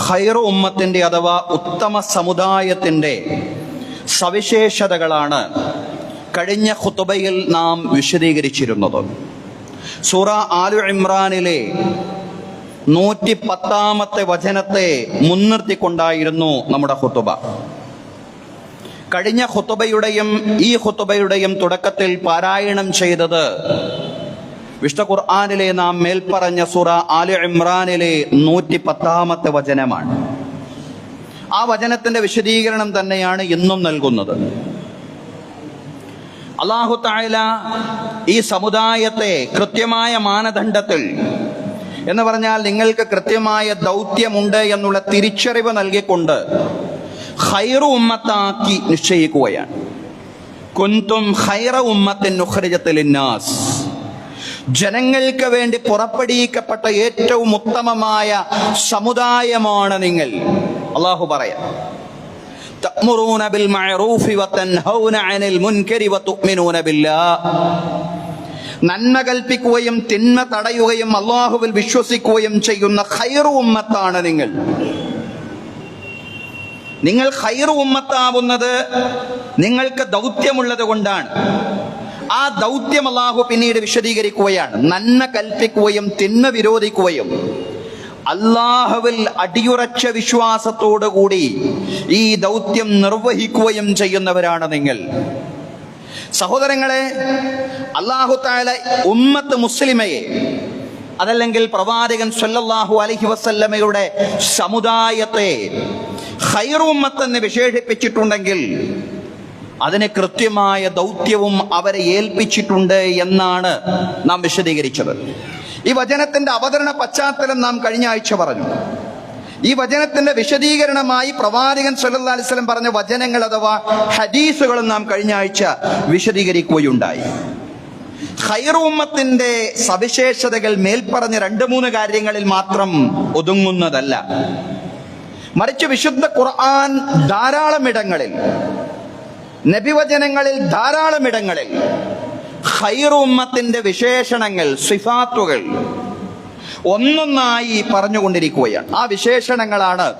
ഖൈർ ഉമ്മത്തിന്റെ അഥവാ ഉത്തമ സമുദായത്തിന്റെ സവിശേഷതകളാണ് കഴിഞ്ഞ ഖുത്തുബയിൽ നാം വിശദീകരിച്ചിരുന്നത്. സൂറ ആലു ഇമ്രാനിലെ നൂറ്റി പത്താമത്തെ വചനത്തെ മുൻനിർത്തിക്കൊണ്ടായിരുന്നു നമ്മുടെ ഖുത്തുബ കഴിഞ്ഞ ഖുത്തുബയുടെയും ഈ ഖുത്തുബയുടെയും തുടക്കത്തിൽ പാരായണം ചെയ്തത് വിഷ്ണു ഖുർആാനിലെ നാം മേൽപ്പറഞ്ഞ സുറ ആലു ഇമ്രാനിലെ നൂറ്റി പത്താമത്തെ വചനമാണ്. ആ വചനത്തിന്റെ വിശദീകരണം തന്നെയാണ് ഇന്നും നൽകുന്നത്. അള്ളാഹു തായ ഈ സമുദായത്തെ കൃത്യമായ മാനദണ്ഡത്തിൽ എന്ന് പറഞ്ഞാൽ നിങ്ങൾക്ക് കൃത്യമായ ദൗത്യമുണ്ട് എന്നുള്ള തിരിച്ചറിവ് നൽകിക്കൊണ്ട് ഹൈറു ഉമ്മത്താക്കി നിശ്ചയിക്കുകയാണ്. കുന്തും ഹൈറ ഉമ്മത്തിൻ നുഖ്രിജത്തിലിന്നാസ് ജനങ്ങൾക്ക് വേണ്ടി പുറപ്പെടുവിക്കപ്പെട്ട ഏറ്റവും ഉത്തമമായ സമുദായമാണ് നിങ്ങൾ അള്ളാഹു പറയാം تأمرون بالمعروف وتنهون عن المنكر وتؤمنون بالله നന്മ കൽപ്പിക്കുകയും തിന്മ തടയുകയും അള്ളാഹുവിൽ വിശ്വസിക്കുകയും ചെയ്യുന്ന ഖൈറു ഉമ്മത്താണ് നിങ്ങൾ നിങ്ങൾ ഖൈറു ഉമ്മത്താവുന്നത് നിങ്ങൾക്ക് ദൗത്യമുള്ളത് കൊണ്ടാണ് ആ ദൗത്യം അള്ളാഹു പിന്നീട് വിശദീകരിക്കുകയാണ്. നന്മ കൽപ്പിക്കുകയും തിന്മ വിരോധിക്കുകയും. അള്ളാഹുവിൽ അടിയുറച്ച വിശ്വാസത്തോടുകൂടി ഈ ദൗത്യം നിർവഹിക്കുകയും ചെയ്യുന്നവരാണ് നിങ്ങൾ. സഹോദരങ്ങളെ അള്ളാഹു താല ഉമ്മത്ത് മുസ്ലിമയെ അതല്ലെങ്കിൽ പ്രവാചകൻ സല്ലല്ലാഹു അലഹി വസല്ലമയുടെ സമുദായത്തെ ഹൈറുമ്മത്ത് എന്ന് വിശേഷിപ്പിച്ചിട്ടുണ്ടെങ്കിൽ അതിന് കൃത്യമായ ദൗത്യവും അവരെ ഏൽപ്പിച്ചിട്ടുണ്ട് എന്നാണ് നാം വിശദീകരിച്ചത്. ഈ വചനത്തിന്റെ അവതരണ പശ്ചാത്തലം നാം കഴിഞ്ഞ ആഴ്ച പറഞ്ഞു. ഈ വചനത്തിന്റെ വിശദീകരണമായി പ്രവാചകൻ സല്ലല്ലാഹു അലൈഹി വസല്ലം പറഞ്ഞ വചനങ്ങൾ അഥവാ ഹദീസുകളും നാം കഴിഞ്ഞ ആഴ്ച വിശദീകരിക്കുകയുണ്ടായി. ഖൈറുമ്മത്തിന്റെ സവിശേഷതകൾ മേൽപ്പറഞ്ഞ രണ്ട് മൂന്ന് കാര്യങ്ങളിൽ മാത്രം ഒതുങ്ങുന്നതല്ല. മറിച്ച് വിശുദ്ധ ഖുർആൻ ധാരാളം ഇടങ്ങളിൽ നബിവചനങ്ങളിൽ ധാരാളം ഇടങ്ങളിൽ ഹൈറുമ്മത്തിന്റെ വിശേഷണങ്ങൾ സിഫാത്തുകൾ ഒന്നൊന്നായി പറഞ്ഞുകൊണ്ടിരിക്കുകയാണ്. ആ വിശേഷണങ്ങളാണ്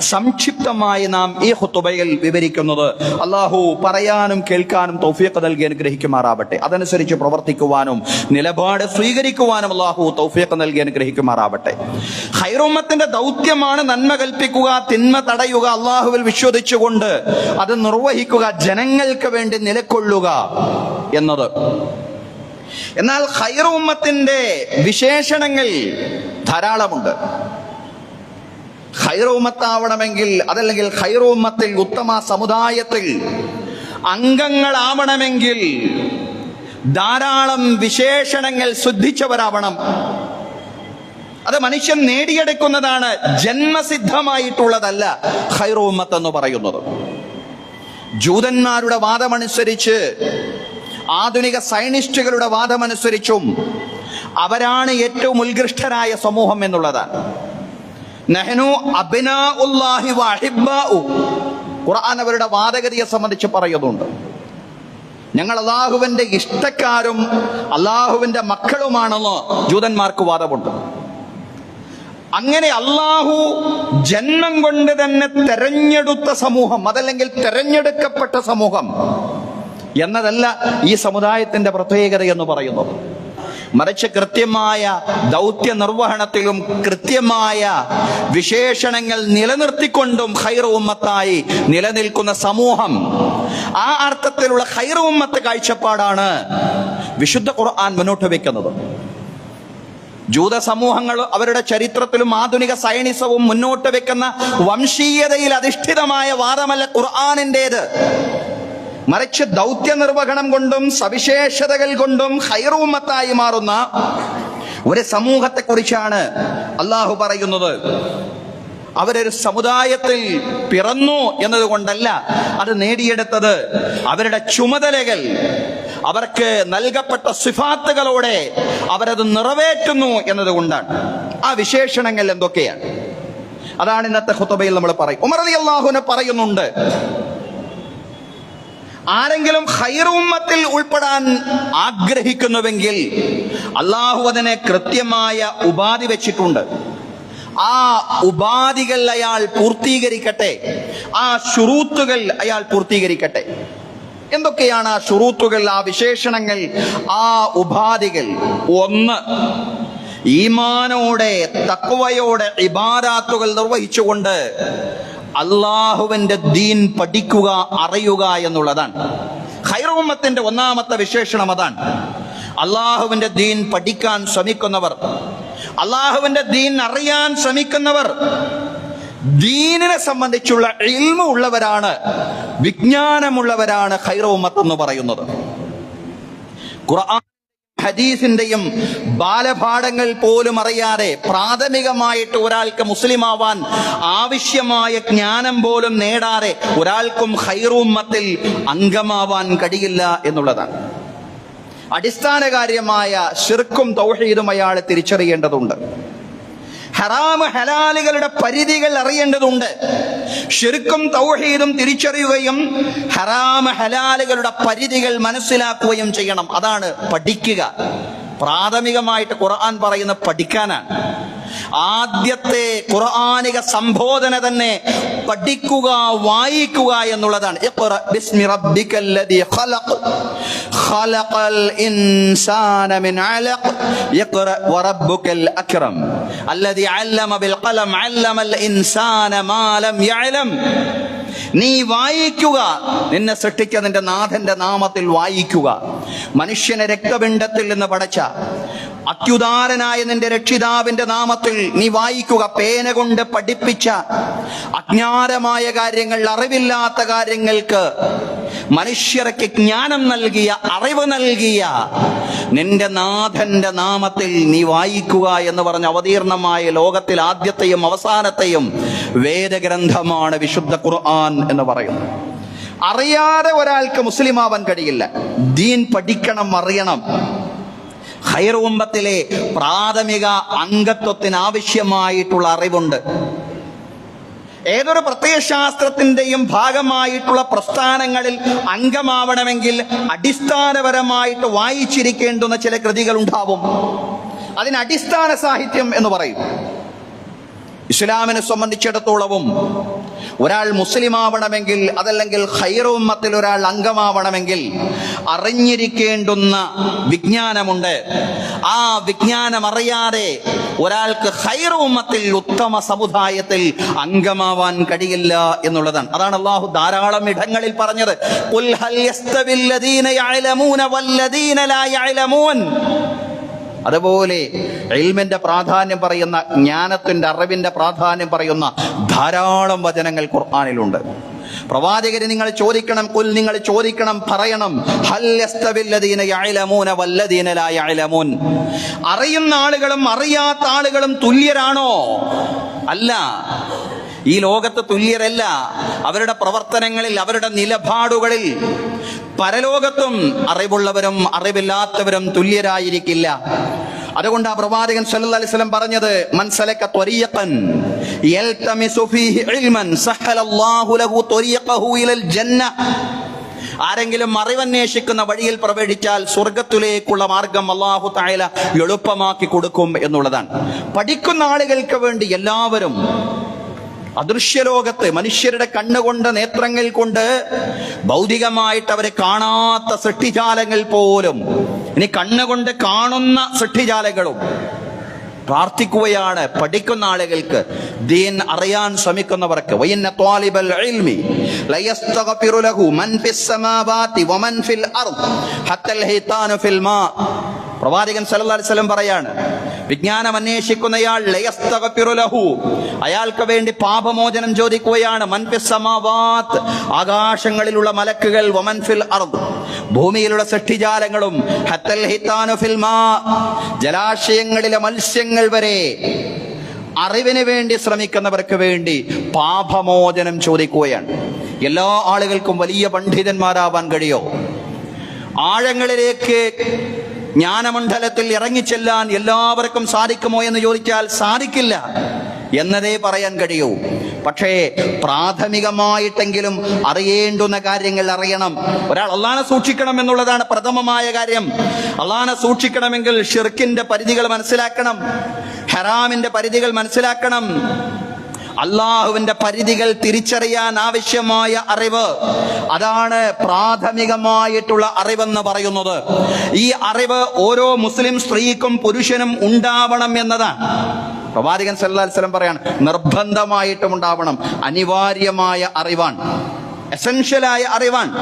സംക്ഷിപ്തമായി നാം ഈ ഹുത്തുബയിൽ വിവരിക്കുന്നത്. അള്ളാഹു പറയാനും കേൾക്കാനും തൗഫീഖ് നൽകി അനുഗ്രഹിക്കുമാറാവട്ടെ. അതനുസരിച്ച് പ്രവർത്തിക്കുവാനും നിലപാട് സ്വീകരിക്കുവാനും അള്ളാഹു തൗഫീഖ് നൽകി അനുഗ്രഹിക്കുമാറാവട്ടെ. ഹൈറുമത്തിന്റെ ദൗത്യമാണ് നന്മ കൽപ്പിക്കുക തിന്മ തടയുക അള്ളാഹുവിൽ വിശ്വസിച്ചുകൊണ്ട് അത് നിർവഹിക്കുക ജനങ്ങൾക്ക് വേണ്ടി നിലക്കൊള്ളുക എന്നത്. എന്നാൽ ഖൈർ ഉമ്മത്തിന്റെ വിശേഷണങ്ങൾ ധാരാളമുണ്ട്. ഖൈർ ഉമ്മത്താവണമെങ്കിൽ അതല്ലെങ്കിൽ ഖൈർ ഉമ്മത്തിൽ ഉത്തമ സമുദായത്തിൽ അംഗങ്ങളാവണമെങ്കിൽ ധാരാളം വിശേഷണങ്ങൾ ശ്രദ്ധിച്ചവരാവണം. അത് മനുഷ്യൻ നേടിയെടുക്കുന്നതാണ് ജന്മസിദ്ധമായിട്ടുള്ളതല്ല ഖൈർ ഉമ്മത്ത് എന്ന് പറയുന്നത്. ജൂതന്മാരുടെ വാദമനുസരിച്ച് ആധുനിക സൈനിസ്റ്റുകളുടെ വാദമനുസരിച്ചും അവരാണ് ഏറ്റവും ഉത്കൃഷ്ടരായ സമൂഹം എന്നുള്ളതാണ് ഖുർആൻ അവരുടെ വാദഗതിയെ സംബന്ധിച്ച് പറയുന്നുണ്ട്. ഞങ്ങൾ അള്ളാഹുവിന്റെ ഇഷ്ടക്കാരും അള്ളാഹുവിന്റെ മക്കളുമാണെന്ന് ജൂതന്മാർക്ക് വാദമുണ്ട്. അങ്ങനെ അള്ളാഹു ജന്മം കൊണ്ട് തന്നെ തെരഞ്ഞെടുത്ത സമൂഹം അതല്ലെങ്കിൽ തെരഞ്ഞെടുക്കപ്പെട്ട സമൂഹം എന്നതല്ല ഈ സമുദായത്തിന്റെ പ്രത്യേകത എന്ന് പറയുന്നു. മറിച്ച് കൃത്യമായ ദൗത്യ നിർവഹണത്തിലും കൃത്യമായ വിശേഷണങ്ങൾ നിലനിർത്തിക്കൊണ്ടും ഉമ്മത്തായി നിലനിൽക്കുന്ന സമൂഹം ആ അർത്ഥത്തിലുള്ള ഖൈർ ഉമ്മത്ത് കാഴ്ചപ്പാടാണ് വിശുദ്ധ ഖുർആൻ മുന്നോട്ട് വെക്കുന്നത്. ജൂത സമൂഹങ്ങൾ അവരുടെ ചരിത്രത്തിലും ആധുനിക സയനിസവും മുന്നോട്ട് വെക്കുന്ന വംശീയതയിൽ അധിഷ്ഠിതമായ വാദമല്ല ഖുർആാനിന്റെത് മറിച്ച് ദൗത്യ നിർവഹണം കൊണ്ടും സവിശേഷതകൾ കൊണ്ടും ഹൈറൂമത്തായി മാറുന്ന ഒരു സമൂഹത്തെ കുറിച്ചാണ് അള്ളാഹു പറയുന്നത്. അവരൊരു സമുദായത്തിൽ പിറന്നു എന്നതുകൊണ്ടല്ല അത് നേടിയെടുത്തത്. അവരുടെ ചുമതലകൾ അവർക്ക് നൽകപ്പെട്ട സിഫാത്തുകളോടെ അവരത് നിറവേറ്റുന്നു എന്നതുകൊണ്ടാണ്. ആ വിശേഷണങ്ങൾ എന്തൊക്കെയാണ്? അതാണ് ഇന്നത്തെ ഹുത്തബയിൽ നമ്മൾ പറയും. ഉമർ അലി അള്ളാഹുനെ പറയുന്നുണ്ട്. ആരെങ്കിലും ഹൈറുമ്മത്തിൽ ഉൾപ്പെടാൻ ആഗ്രഹിക്കുന്നുവെങ്കിൽ അള്ളാഹു അതിനെ കൃത്യമായ ഉപാധി വെച്ചിട്ടുണ്ട്. ആ ഉപാധികൾ അയാൾ പൂർത്തീകരിക്കട്ടെ. ആ ഷുറൂത്തുകൾ അയാൾ പൂർത്തീകരിക്കട്ടെ. എന്തൊക്കെയാണ് ആ ഷുറൂത്തുകൾ ആ വിശേഷണങ്ങൾ ആ ഉപാധികൾ? ഒന്ന് ഈമാനോടെ തക്വയോടെ ഇബാരാത്തുകൾ നിർവഹിച്ചുകൊണ്ട് അള്ളാഹുവിന്റെ ദീൻ പഠിക്കുക അറിയുക എന്നുള്ളതാണ്. ഖൈറുമ്മത്തിന്റെ ഒന്നാമത്തെ വിശേഷണം അതാണ്. അള്ളാഹുവിന്റെ ദീൻ പഠിക്കാൻ ശ്രമിക്കുന്നവർ അള്ളാഹുവിന്റെ ദീൻ അറിയാൻ ശ്രമിക്കുന്നവർ ദീനിനെ സംബന്ധിച്ചുള്ള ഇൽമ ഉള്ളവരാണ് വിജ്ഞാനമുള്ളവരാണ് ഖൈറുമ്മത്ത് എന്ന് പറയുന്നത്. ഖുർആൻ ഹദീസിന്റെയും ബാലപാഠങ്ങൾ പോലും അറിയാതെ പ്രാഥമികമായിട്ട് ഒരാൾക്ക് മുസ്ലിം ആവാൻ ആവശ്യമായ ജ്ഞാനം പോലും നേടാതെ ഒരാൾക്കും ഹൈറൂമ്മത്തിൽ അംഗമാവാൻ കഴിയില്ല എന്നുള്ളതാണ്. അടിസ്ഥാനകാര്യമായ ശിർക്കും തൗഹീദും അയാൾ തിരിച്ചറിയേണ്ടതുണ്ട്. ഹറാമ് ഹലാലുകളുടെ പരിധികൾ അറിയേണ്ടതുണ്ട്. ഷിർക്കും തൗഹീദും തിരിച്ചറിയുകയും ഹറാമ ഹലാലുകളുടെ പരിധികൾ മനസ്സിലാക്കുകയും ചെയ്യണം. അതാണ് പഠിക്കുക. പ്രാഥമികമായിട്ട് ഖുർആൻ പറയുന്ന പഠിക്കാനാണ്. ആദ്യത്തെ ഖുർആാനിക സംബോധന തന്നെ പഠിക്കുക വായിക്കുക എന്നുള്ളതാണ്. നീ വായിക്കുക. നിന്നെ സൃഷ്ടിച്ച നിന്റെ നാഥന്റെ നാമത്തിൽ വായിക്കുക. മനുഷ്യനെ രക്തപിണ്ഡത്തിൽ നിന്ന് പടച്ച അത്യുദാരനായ നിന്റെ രക്ഷിതാവിന്റെ നാമത്തിൽ നീ വായിക്കുക. പേന കൊണ്ട് പഠിപ്പിച്ച അജ്ഞാനമായ കാര്യങ്ങൾ അറിവില്ലാത്ത കാര്യങ്ങൾക്ക് മനുഷ്യർക്ക് ജ്ഞാനം നൽകിയ അറിവ് നൽകിയ നിന്റെ നാഥന്റെ നാമത്തിൽ നീ വായിക്കുക എന്ന് പറഞ്ഞ അവതീർണമായ ലോകത്തിൽ ആദ്യത്തെയും അവസാനത്തെയും വേദഗ്രന്ഥമാണ് വിശുദ്ധ ഖുർആൻ എന്ന് പറയുന്നത് അറിയാതെ ഒരാൾക്ക് മുസ്ലിമാവാൻ കഴിയില്ല. ദീൻ പഠിക്കണം അറിയണം. ഹൈർ പ്രാഥമിക അംഗത്വത്തിന് ആവശ്യമായിട്ടുള്ള അറിവുണ്ട്. ഏതൊരു പ്രത്യയശാസ്ത്രത്തിന്റെയും ഭാഗമായിട്ടുള്ള പ്രസ്ഥാനങ്ങളിൽ അംഗമാവണമെങ്കിൽ അടിസ്ഥാനപരമായിട്ട് വായിച്ചിരിക്കേണ്ടുന്ന ചില കൃതികൾ ഉണ്ടാവും അതിന് അടിസ്ഥാന സാഹിത്യം എന്ന് പറയും. ഇസ്ലാമിനെ സംബന്ധിച്ചിടത്തോളവും ഒരാൾ മുസ്ലിം ആവണമെങ്കിൽ അതല്ലെങ്കിൽ ഹൈറോമത്തിൽ ഒരാൾ അംഗമാവണമെങ്കിൽ അറിഞ്ഞിരിക്കേണ്ടുന്ന വിജ്ഞാനമുണ്ട്. ആ വിജ്ഞാനം അറിയാതെ ഒരാൾക്ക് ഹൈറൂമത്തിൽ ഉത്തമ സമുദായത്തിൽ അംഗമാവാൻ കഴിയില്ല എന്നുള്ളതാണ്. അതാണ് അള്ളാഹു ധാരാളം ഇടങ്ങളിൽ പറഞ്ഞത്. "ഖുൽ ഹൽ യഅലമൂന വല്ലദീന ലാ യഅലമൂൻ. അതുപോലെ എൽമിന്റെ പ്രാധാന്യം പറയുന്ന ജ്ഞാനത്തിന്റെ അറിവിന്റെ പ്രാധാന്യം പറയുന്ന ധാരാളം വചനങ്ങൾ ഖുർആാനിലുണ്ട്. പ്രവാചകരെ നിങ്ങൾ ചോദിക്കണം കുൽ നിങ്ങൾ ചോദിക്കണം പറയണം. അറിയുന്ന ആളുകളും അറിയാത്ത ആളുകളും തുല്യരാണോ? അല്ല. ഈ ലോകത്ത് തുല്യരല്ല. അവരുടെ പ്രവർത്തനങ്ങളിൽ അവരുടെ നിലപാടുകളിൽ പരലോകത്തും അറിവുള്ളവരും അറിവില്ലാത്തവരും തുല്യരായിരിക്കില്ല. അതുകൊണ്ട് ആ പ്രവാചകൻ സല്ലല്ലാഹു അലൈഹി പറഞ്ഞത് ആരെങ്കിലും അറിവന്വേഷിക്കുന്ന വഴിയിൽ പ്രവേശിച്ചാൽ സ്വർഗത്തിലേക്കുള്ള മാർഗം അള്ളാഹു തായാല എളുപ്പമാക്കി കൊടുക്കും എന്നുള്ളതാണ്. പഠിക്കുന്ന ആളുകൾക്ക് വേണ്ടി എല്ലാവരും അദൃശ്യലോകത്ത് മനുഷ്യരുടെ കണ്ണുകൊണ്ട് നേത്രങ്ങൾ കൊണ്ട് ഭൗതികമായിട്ട് അവരെ കാണാത്ത സൃഷ്ടിജാലങ്ങൾ പോലും ഇനി കണ്ണുകൊണ്ട് കാണുന്ന സൃഷ്ടിജാലങ്ങളും പ്രാർത്ഥിക്കുകയാണ് പഠിക്കുന്ന ആളുകൾക്ക് ദീൻ അറിയാൻ ശ്രമിക്കുന്നവർക്ക്. പ്രവാചകൻ വസല്ലം പറയാണ് വിജ്ഞാനം അന്വേഷിക്കുന്നയാൾ ലയസ്തഗ്ഫിറു ലഹു. അയാൾക്ക് വേണ്ടി പാപമോചനം ചോദിക്കുകയാണ് മൻ ഫിസ് ആകാശങ്ങളിലുള്ള മലക്കുകൾ വമൻ ഫിൽ അർദ്. ഭൂമിയിലുള്ള സൃഷ്ടിജാലങ്ങളും ഹത്തൽ ഹിത്താനു ജലാശയങ്ങളിലെ മത്സ്യങ്ങൾ വരെ അറിവിന് വേണ്ടി ശ്രമിക്കുന്നവർക്ക് വേണ്ടി പാപമോചനം ചോദിക്കുകയാണ്. എല്ലാ ആളുകൾക്കും വലിയ പണ്ഡിതന്മാരാവാൻ കഴിയോ? ആഴങ്ങളിലേക്ക് ജ്ഞാനമണ്ഡലത്തിൽ ഇറങ്ങിച്ചെല്ലാൻ എല്ലാവർക്കും സാധിക്കുമോ എന്ന് ചോദിച്ചാൽ സാധിക്കില്ല എന്നതേ പറയാൻ കഴിയൂ. പക്ഷേ പ്രാഥമികമായിട്ടെങ്കിലും അറിയേണ്ടുന്ന കാര്യങ്ങൾ അറിയണം. ഒരാൾ അള്ളാനെ സൂക്ഷിക്കണം എന്നുള്ളതാണ് പ്രഥമമായ കാര്യം. അള്ളാനെ സൂക്ഷിക്കണമെങ്കിൽ ഷിർക്കിന്റെ പരിധികൾ മനസ്സിലാക്കണം. ഹറാമിന്റെ പരിധികൾ മനസ്സിലാക്കണം. അള്ളാഹുവിന്റെ പരിധികൾ തിരിച്ചറിയാൻ ആവശ്യമായ അറിവ്. അതാണ് പ്രാഥമികമായിട്ടുള്ള അറിവെന്ന് പറയുന്നത്. ഈ അറിവ് ഓരോ മുസ്ലിം സ്ത്രീക്കും പുരുഷനും ഉണ്ടാവണം എന്നതാണ്. പ്രവാചകൻ വസല്ലം പറയാണ് നിർബന്ധമായിട്ടും ഉണ്ടാവണം. അനിവാര്യമായ അറിവാണ്. എസൻഷ്യലായ അറിവാണ്.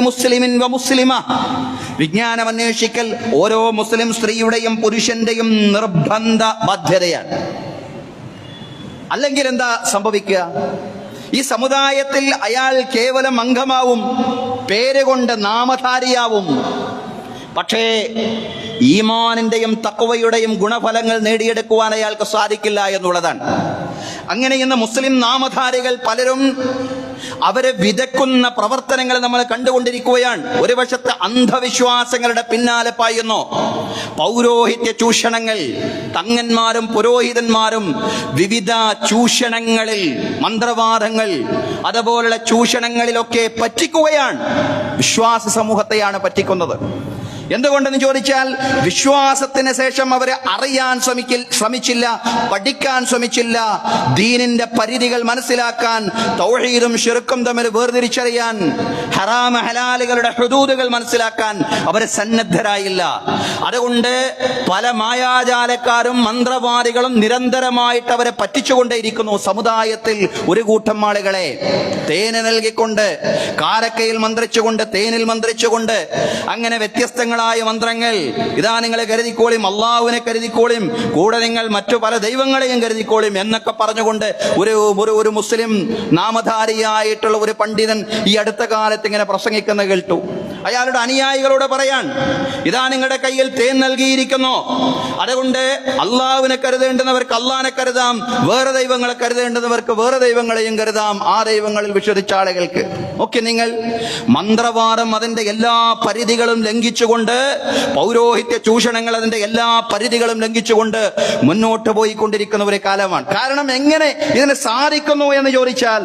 മുസ്ലിമിൻ മുസ്ലിമ. വിജ്ഞാനം അന്വേഷിക്കൽ ഓരോ മുസ്ലിം സ്ത്രീയുടെയും പുരുഷന്റെയും നിർബന്ധ ബാധ്യതയാണ്. അല്ലെങ്കിൽ എന്താ സംഭവിക്കുക? ഈ സമുദായത്തിൽ അയാൾ കേവലം അംഗമാവും പേരുകൊണ്ട് നാമധാരിയാവും. പക്ഷേ ഈമാനിന്റെയും തക്കവയുടെയും ഗുണഫലങ്ങൾ നേടിയെടുക്കുവാൻ അയാൾക്ക് സാധിക്കില്ല എന്നുള്ളതാണ്. അങ്ങനെ ഇന്ന് മുസ്ലിം നാമധാരികൾ പലരും അവരെ വിതക്കുന്ന പ്രവർത്തനങ്ങൾ നമ്മൾ കണ്ടുകൊണ്ടിരിക്കുകയാണ്. ഒരു വശത്ത് അന്ധവിശ്വാസങ്ങളുടെ പിന്നാലെ പായുന്നു. പൗരോഹിത്യ ചൂഷണങ്ങൾ തങ്ങന്മാരും പുരോഹിതന്മാരും വിവിധ ചൂഷണങ്ങളിൽ മന്ത്രവാദങ്ങൾ അതുപോലുള്ള ചൂഷണങ്ങളിലൊക്കെ പറ്റിക്കുകയാണ്. വിശ്വാസ സമൂഹത്തെയാണ് പറ്റിക്കുന്നത്. എന്തുകൊണ്ടെന്ന് ചോദിച്ചാൽ വിശ്വാസത്തിന് ശേഷം അവരെ അറിയാൻ ശ്രമിക്കിൽ ശ്രമിച്ചില്ല പഠിക്കാൻ ശ്രമിച്ചില്ല. ദീനിന്റെ പരിധികൾ മനസ്സിലാക്കാൻ തൗഹീദും ഷിർക്കും തമ്മിൽ വേർതിരിച്ചറിയാൻ ഹറാമ ഹലാലുകളുടെ ഹുദൂദുകൾ മനസ്സിലാക്കാൻ അവരെ സന്നദ്ധരായില്ല. അതുകൊണ്ട് പല മായാജാലക്കാരും മന്ത്രവാദികളും നിരന്തരമായിട്ട് അവരെ പറ്റിച്ചുകൊണ്ടേയിരിക്കുന്നു സമുദായത്തിൽ ഒരു കൂട്ടം ആളുകളെ. തേന് നൽകിക്കൊണ്ട് കാരക്കയിൽ മന്ത്രിച്ചുകൊണ്ട് തേനിൽ മന്ത്രിച്ചുകൊണ്ട് അങ്ങനെ വ്യത്യസ്തങ്ങളായ മന്ത്രങ്ങൾ. ഇതാ നിങ്ങൾ കരുതിക്കോളിയും അള്ളാഹുവിനെ കരുതിക്കോളിയും കൂടെ നിങ്ങൾ മറ്റു പല ദൈവങ്ങളെയും കരുതിക്കോളിയും എന്നൊക്കെ പറഞ്ഞുകൊണ്ട് ഒരു ഒരു ഒരു മുസ്ലിം നാമധാരിയായിട്ടുള്ള ഒരു പണ്ഡിതൻ ഈ അടുത്ത കാലത്ത് ഇങ്ങനെ പ്രസംഗിക്കുന്ന കേട്ടു. അയാളുടെ അനുയായികളോട് പറയാൻ ഇതാ നിങ്ങളുടെ കയ്യിൽ തേൻ നൽകിയിരിക്കുന്നു. അതുകൊണ്ട് അള്ളാഹുവിനെ കരുതേണ്ടുന്നവർക്ക് അള്ളാഹിനെ കരുതാം വേറെ ദൈവങ്ങളെ കരുതേണ്ടുന്നവർക്ക് വേറെ ദൈവങ്ങളെയും കരുതാം ആ ദൈവങ്ങളിൽ വിശ്വസിച്ച ആളുകൾക്ക്. ഒക്കെ നിങ്ങൾ മന്ത്രവാദം അതിന്റെ എല്ലാ പരിധികളും ലംഘിച്ചുകൊണ്ട് പൗരോഹിത്യ ചൂഷണങ്ങൾ അതിന്റെ എല്ലാ പരിധികളും ലംഘിച്ചുകൊണ്ട് മുന്നോട്ട് പോയിക്കൊണ്ടിരിക്കുന്ന ഒരു കാലമാണ്. കാരണം എങ്ങനെ ഇതിനെ സാധിക്കുന്നു എന്ന് ചോദിച്ചാൽ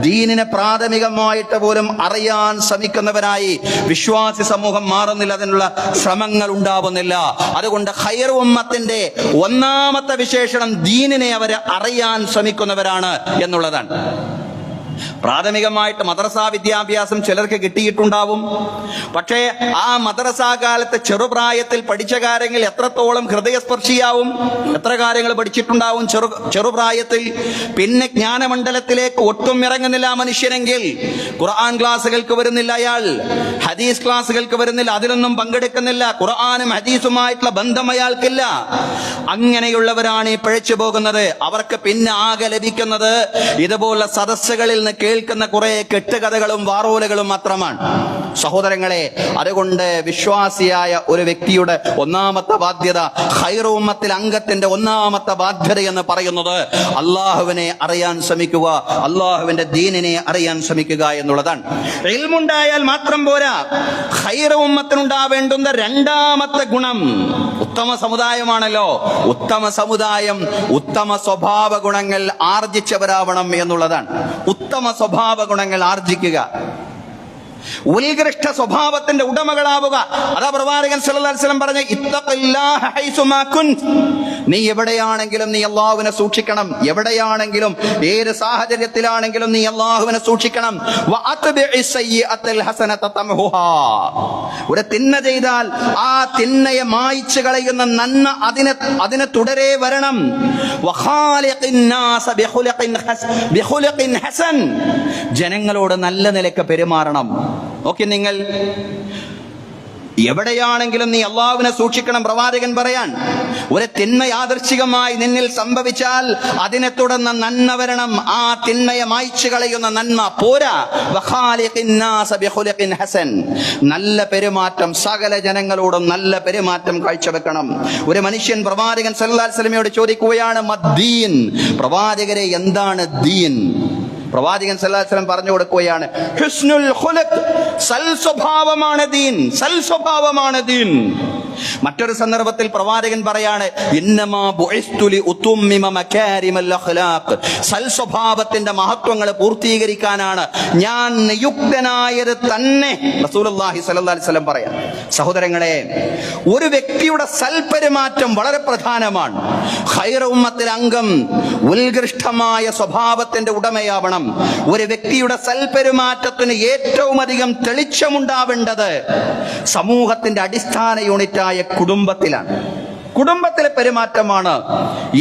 ദീനിനെ പ്രാഥമികമായിട്ട് പോലും അറിയാൻ ശ്രമിക്കുന്നവരായി വിശ്വാസി സമൂഹം മാറുന്നില്ല അതിനുള്ള ശ്രമങ്ങൾ ഉണ്ടാവുന്നില്ല. അതുകൊണ്ട് ഹൈർ ഉമ്മത്തിന്റെ ഒന്നാമത്തെ വിശേഷണം ദീനിനെ അവരെ അറിയാൻ ശ്രമിക്കുന്നവരാണ് എന്നുള്ളതാണ്. പ്രാഥമികമായിട്ട് മദ്രസാ വിദ്യാഭ്യാസം ചിലർക്ക് കിട്ടിയിട്ടുണ്ടാവും. പക്ഷേ ആ മദ്രസാ കാലത്ത് ചെറുപ്രായത്തിൽ പഠിച്ച കാര്യങ്ങൾ എത്രത്തോളം ഹൃദയസ്പർശിയാവും എത്ര കാര്യങ്ങൾ പഠിച്ചിട്ടുണ്ടാവും ചെറു ചെറുപ്രായത്തിൽ. പിന്നെ ജ്ഞാനമണ്ഡലത്തിലേക്ക് ഒട്ടും ഇറങ്ങുന്നില്ല മനുഷ്യനെങ്കിൽ. ഖുർആൻ ക്ലാസ്സുകൾക്ക് വരുന്നില്ല അയാൾ. ഹദീസ് ക്ലാസ്സുകൾക്ക് വരുന്നില്ല അതിലൊന്നും പങ്കെടുക്കുന്നില്ല. ഖുർആാനും ഹദീസുമായിട്ടുള്ള ബന്ധം അയാൾക്കില്ല. അങ്ങനെയുള്ളവരാണ് ഈ പിഴച്ചു പോകുന്നത്. അവർക്ക് പിന്നെ ആകെ ലഭിക്കുന്നത് ഇതുപോലുള്ള സദസ്സുകളിൽ നിന്ന് കേൾക്കുന്ന കുറെ കെട്ടുകഥകളും വാറോലകളും മാത്രമാണ്. സഹോദരങ്ങളെ അതുകൊണ്ട് വിശ്വാസിയായ ഒരു വ്യക്തിയുടെ ഒന്നാമത്തെ ബാധ്യത ഹൈറോമത്തിൽ അംഗത്തിന്റെ ഒന്നാമത്തെ ബാധ്യത എന്ന് പറയുന്നത് അള്ളാഹുവിനെ അറിയാൻ ശ്രമിക്കുക അള്ളാഹുവിന്റെ ദീനിനെ അറിയാൻ ശ്രമിക്കുക എന്നുള്ളതാണ്. ഇൽമുണ്ടായാൽ മാത്രം പോരാ ഹൈറോമത്തിനുണ്ടാവേണ്ടുന്ന രണ്ടാമത്തെ ഗുണം ഉത്തമ സമുദായമാണല്ലോ. ഉത്തമ സമുദായം ഉത്തമ സ്വഭാവ ഗുണങ്ങൾ ആർജിച്ചവരാവണം എന്നുള്ളതാണ്. ഉത്തമ സ്വഭാവ ഗുണങ്ങൾ ആർജിക്കുക. ഉത്കൃഷ്ട സ്വഭാവത്തിന്റെ ഉടമകളാവുക. അതാ പ്രവാചകൻ സല്ലല്ലാഹു പറഞ്ഞ ഇത്തഖില്ലാഹ ഹൈസുമാ കുൻ. നീ എവിടെയാണെങ്കിലും നീ അള്ളാഹുവിനെ സൂക്ഷിക്കണം. എവിടെയാണെങ്കിലും ഏത് സാഹചര്യത്തിലാണെങ്കിലും നീ അള്ളാഹുവിനെ സൂക്ഷിക്കണം. ഒരു തിന്ന ചെയ്താൽ ആ തിന്മയെ മായിച്ചു കളയുന്ന നന്മ അതിനെ അതിനെ തുടരെ വരണം. ജനങ്ങളോട് നല്ല നിലയ്ക്ക് പെരുമാറണം. ഓക്കെ നിങ്ങൾ. എവിടെയാണെങ്കിലും നീ അള്ളാവിനെ സൂക്ഷിക്കണം പ്രവാചകൻ പറയാൻ. ഒരു തിന്മ യാദർശികമായി നിന്നിൽ സംഭവിച്ചാൽ അതിനെ തുടർന്ന് നന്മ വരണം. ആ തിന്മയെ മായ്ച്ചു കളയുന്ന നന്മ. പോരാ. വഖാലിഖിൻ നാസ ഹസൻ. നല്ല പെരുമാറ്റം. സകല ജനങ്ങളോടും നല്ല പെരുമാറ്റം കാഴ്ചവെക്കണം. ഒരു മനുഷ്യൻ പ്രവാചകൻ വസല്ലമയോട് ചോദിക്കുകയാണ് പ്രവാചകരെ എന്താണ് ദീൻ? പ്രവാചകൻ വസല്ലം പറഞ്ഞു കൊടുക്കുകയാണ് ഹുസ്നുൽ സൽ ദീൻ സൽ ദീൻ. മറ്റൊരു സന്ദർഭത്തിൽ പ്രവാചകൻ പറയാണ് സൽസ്വഭാവത്തിന്റെ മഹത്വങ്ങൾ പൂർത്തീകരിക്കാനാണ് ഞാൻ നിയുക്തനായത് തന്നെ പറയാം. സഹോദരങ്ങളെ ഒരു വ്യക്തിയുടെ സൽപെരുമാറ്റം വളരെ പ്രധാനമാണ്. ഹൈറ ഉമ്മത്തിൽ അംഗം ഉത്കൃഷ്ടമായ സ്വഭാവത്തിന്റെ ഉടമയാവണം. ഒരു വ്യക്തിയുടെ സൽപെരുമാറ്റത്തിന് ഏറ്റവും അധികം തെളിച്ചമുണ്ടാവേണ്ടത് സമൂഹത്തിന്റെ അടിസ്ഥാന യൂണിറ്റായ കുടുംബത്തിലാണ്. കുടുംബത്തിലെ പെരുമാറ്റമാണ്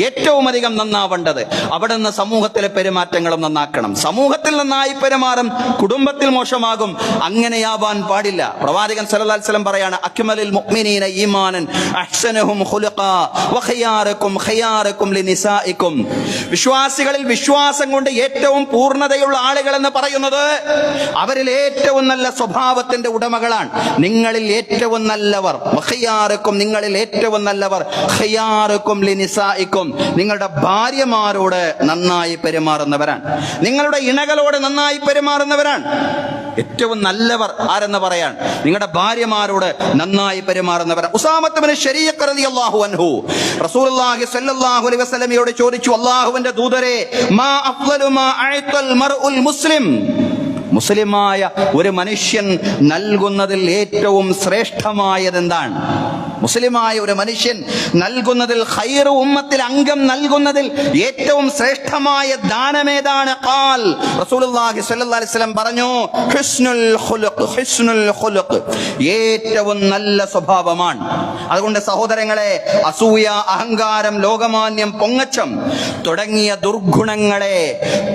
ഏറ്റവും അധികം നന്നാവേണ്ടത്. അവിടെ നിന്ന് സമൂഹത്തിലെ പെരുമാറ്റങ്ങളും നന്നാക്കണം. സമൂഹത്തിൽ നന്നായി പെരുമാറും കുടുംബത്തിൽ മോശമാകും അങ്ങനെയാവാൻ പാടില്ല. പ്രവാചകൻ വസല്ലം പറയാണ് അക്മലുൽ മുഅ്മിനീന ഈമാനൻ അഹ്സനഹും ലിനിസാഇകും വിശ്വാസികളിൽ വിശ്വാസം കൊണ്ട് ഏറ്റവും പൂർണതയുള്ള ആളുകൾ എന്ന് പറയുന്നത് അവരിൽ ഏറ്റവും നല്ല സ്വഭാവത്തിന്റെ ഉടമകളാണ്. നിങ്ങളിൽ ഏറ്റവും നല്ലവർ. വഖിയാറക്കും നിങ്ങളിൽ ഏറ്റവും നല്ലവർ. ലിനിസാഇക്കും. നിങ്ങളുടെ ഭാര്യമാരോട് നന്നായി പെരുമാറുന്നവരാണ്. നിങ്ങളുടെ ഇണകളോട് നന്നായി പെരുമാറുന്നവരാണ്. ഏറ്റവും നല്ലവർ ആരെന്ന് പറയാൻ നിങ്ങളുടെ ഭാര്യമാരോട് നന്നായി പെരുമാറുന്നവർ ഉസാമത്തുബിന് ശരീഅത്ത് റളിയല്ലാഹു അൻഹു റസൂലുള്ളാഹി സ്വല്ലല്ലാഹു അലൈഹി വസല്ലമയോട് ചോദിച്ചു അള്ളാഹുവിന്റെ ദൂതരെ മാ അഫ്ളലു മാ മർഉൽ മുസ്ലിം? മുസ്ലിമായ ഒരു മനുഷ്യൻ നൽകുന്നതിൽ ഏറ്റവും ശ്രേഷ്ഠമായത് എന്താണ് മുസ്ലിമായ ഒരു മനുഷ്യൻ നൽകുന്നതിൽ ഹൈർ ഉമ്മത്തിൽ അംഗം നൽകുന്നതിൽ ഏറ്റവും ശ്രേഷ്ഠമായ ദാനമേതാണ് റസൂലുള്ളാഹി സ്വല്ലല്ലാഹി അലൈഹി വസല്ലം പറഞ്ഞു ഏറ്റവും നല്ല സ്വഭാവമാണ്. അതുകൊണ്ട് സഹോദരങ്ങളെ അസൂയ അഹങ്കാരം ലോകമാന്യം പൊങ്ങച്ചം തുടങ്ങിയ ദുർഗുണങ്ങളെ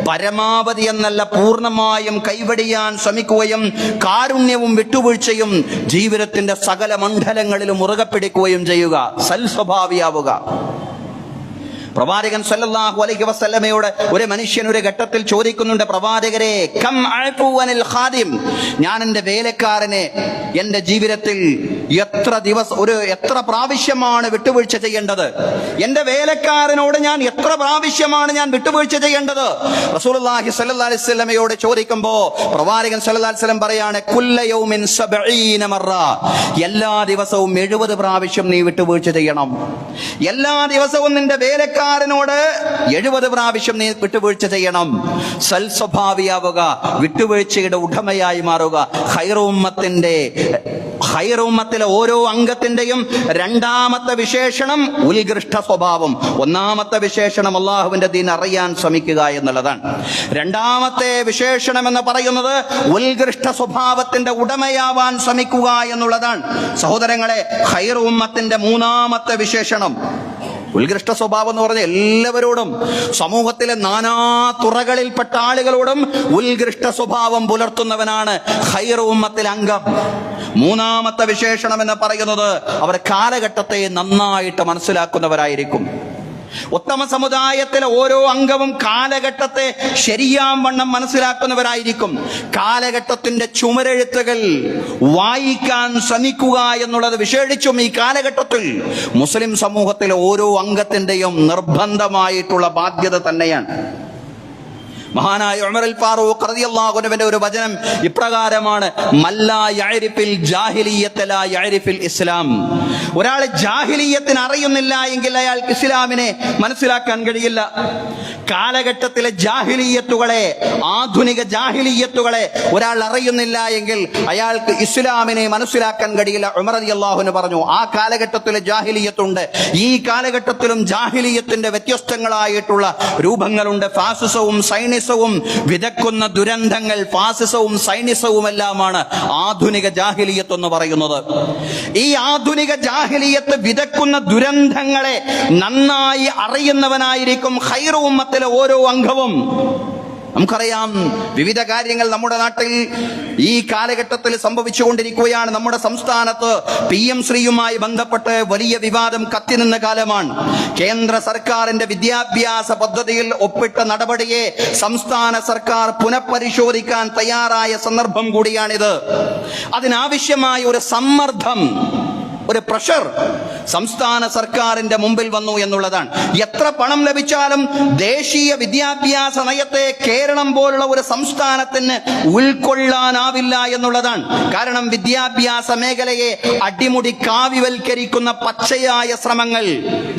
പരമാവധി എന്നല്ല പൂർണമായും കൈവടിയാൻ ശ്രമിക്കുകയും കാരുണ്യവും വിട്ടുവീഴ്ചയും ജീവിതത്തിന്റെ സകല മണ്ഡലങ്ങളിലും മുറുകെ പിടിക്കുകയും ചെയ്യുക. സൽസ്വഭാവിയാവുക. പ്രവാചകൻ സല്ലല്ലാഹു അലൈഹി വസല്ലമയോട് ഒരു മനുഷ്യൻ ഒരു ഘട്ടത്തിൽ ചോദിക്കുന്നുണ്ട് പ്രവാചകരെ കം അഅഫു അനിൽ ഖാദിം. ഞാൻ എന്റെ വേലക്കാരനെ എന്റെ ജീവിതത്തിൽ എത്ര ദിവസം ഒരു എത്ര പ്രാവശ്യമാണ് വിട്ടുവീഴ്ച ചെയ്യേണ്ടത്? എന്റെ വേലക്കാരനോട് ഞാൻ എത്ര പ്രാവശ്യമാണ് ഞാൻ വിട്ടുവീഴ്ച ചെയ്യേണ്ടത്? റസൂലുള്ളാഹി സല്ലല്ലാഹു അലൈഹി വസല്ലമയോട് ചോദിക്കുമ്പോൾ പ്രവാചകൻ സല്ലല്ലാഹു അലൈഹി വസല്ലം പറയാണ് കുല്ല യൗമിൻ സബഈന മറ എല്ലാ ദിവസവും എഴുപത് പ്രാവശ്യം നീ വിട്ടുവീഴ്ച ചെയ്യണം. എല്ലാ ദിവസവും നിന്റെ വേലക്കാരനോട് എഴുപത് പ്രാവശ്യം നീ വിട്ടുവീഴ്ച ചെയ്യണം. സൽസ്വഭാവിയാവുക വിട്ടുവീഴ്ചയുടെ ഉടമയായി മാറുക. ഹൈറോമത്തിന്റെ ഹൈറൂമത്തിലെ ഓരോ അംഗത്തിന്റെയും രണ്ടാമത്തെ വിശേഷണം ഉത്കൃഷ്ട സ്വഭാവം. ഒന്നാമത്തെ വിശേഷണം അള്ളാഹുവിന്റെ ദീൻ അറിയാൻ ശ്രമിക്കുക എന്നുള്ളതാണ്. രണ്ടാമത്തെ വിശേഷണം എന്ന് പറയുന്നത് ഉത്കൃഷ്ട സ്വഭാവത്തിന്റെ ഉടമയാവാൻ ശ്രമിക്കുക എന്നുള്ളതാണ്. സഹോദരങ്ങളെ ഹൈറൂമത്തിന്റെ മൂന്നാമത്തെ വിശേഷണം ഉത്കൃഷ്ട സ്വഭാവം എന്ന് പറഞ്ഞ എല്ലാവരോടും സമൂഹത്തിലെ നാനാ തുറകളിൽപ്പെട്ട ആളുകളോടും ഉത്കൃഷ്ട സ്വഭാവം പുലർത്തുന്നവനാണ് ഹൈർ ഉമ്മത്തിൽ അംഗം. മൂന്നാമത്തെ വിശേഷണം എന്ന് പറയുന്നത് അവർ കാലഘട്ടത്തെ നന്നായിട്ട് മനസ്സിലാക്കുന്നവരായിരിക്കും. ഉത്തമ സമുദായത്തിലെ ഓരോ അംഗവും കാലഘട്ടത്തെ ശരിയാം വണ്ണം മനസ്സിലാക്കുന്നവരായിരിക്കും. കാലഘട്ടത്തിന്റെ ചുമരെഴുത്തുകൾ വായിക്കാൻ ശ്രമിക്കുക എന്നുള്ളത് വിശേഷിച്ചും ഈ കാലഘട്ടത്തിൽ മുസ്ലിം സമൂഹത്തിലെ ഓരോ അംഗത്തിന്റെയും നിർബന്ധമായിട്ടുള്ള ബാധ്യത തന്നെയാണ്. മഹാനായ ഉമറുൽ ഫാറൂഖ് റളിയല്ലാഹു അൻഹുവിന്റെ ഒരു വചനം ഇപ്രകാരമാണ് മല്ലാ യഅരിഫിൽ ജാഹിലിയത്തല യഅരിഫിൽ ഇസ്ലാം. ഒരാൾ ജാഹിലിയത്തിന് അറിയുന്നില്ല എങ്കിൽ അയാൾക്ക് ഇസ്ലാമിനെ മനസ്സിലാക്കാൻ കഴിയില്ല. കാലഘട്ടത്തിലെ ജാഹിലിയത്തുകളെ ആധുനിക ജാഹിലിയത്തുകളെ ഒരാൾ അറിയുന്നില്ല എങ്കിൽ അയാൾക്ക് ഇസ്ലാമിനെ മനസ്സിലാക്കാൻ കഴിയില്ല ഉമർ റളിയല്ലാഹുവിന് പറഞ്ഞു. ആ കാലഘട്ടത്തിലെ ജാഹിലിയത്തുണ്ട്. ഈ കാലഘട്ടത്തിലും ജാഹിലിയത്തിന്റെ വ്യത്യസ്തങ്ങളായിട്ടുള്ള രൂപങ്ങളുണ്ട്. ഫാസിസവും സൈനിസവും വിതക്കുന്ന ദുരന്തങ്ങൾ ഫാസിസവും സൈനിസവും എല്ലാമാണ് ആധുനിക ജാഹിലിയത്ത് എന്ന് പറയുന്നത്. ഈ ആധുനിക ജാഹിലിയത്ത് വിതക്കുന്ന ദുരന്തങ്ങളെ നന്നായി അറിയുന്നവനായിരിക്കും ഹൈറ ഉമ്മത്തിലെ ഓരോ അംഗവും. നമുക്കറിയാം വിവിധ കാര്യങ്ങൾ നമ്മുടെ നാട്ടിൽ ഈ കാലഘട്ടത്തിൽ സംഭവിച്ചുകൊണ്ടിരിക്കുകയാണ്. നമ്മുടെ സംസ്ഥാനത്ത് പി എം ശ്രീയുമായി ബന്ധപ്പെട്ട് വലിയ വിവാദം കത്തിനിന്ന കാലമാണ്. കേന്ദ്ര സർക്കാരിന്റെ വിദ്യാഭ്യാസ പദ്ധതിയിൽ ഒപ്പിട്ട നടപടിയെ സംസ്ഥാന സർക്കാർ പുനഃപരിശോധിക്കാൻ തയ്യാറായ സന്ദർഭം കൂടിയാണിത്. അതിനാവശ്യമായ ഒരു സമ്മർദ്ദം ഒരു പ്രഷർ സംസ്ഥാന സർക്കാരിന്റെ മുമ്പിൽ വന്നു എന്നുള്ളതാണ്. എത്ര പണം ലഭിച്ചാലും ദേശീയ വിദ്യാഭ്യാസ നയത്തെ കേരളം പോലുള്ള ഒരു സംസ്ഥാനത്തിന് ഉൾക്കൊള്ളാനാവില്ല എന്നുള്ളതാണ്. കാരണം വിദ്യാഭ്യാസ മേഖലയെ അടിമുടി കാവ്യവൽക്കരിക്കുന്ന പച്ചയായ ശ്രമങ്ങൾ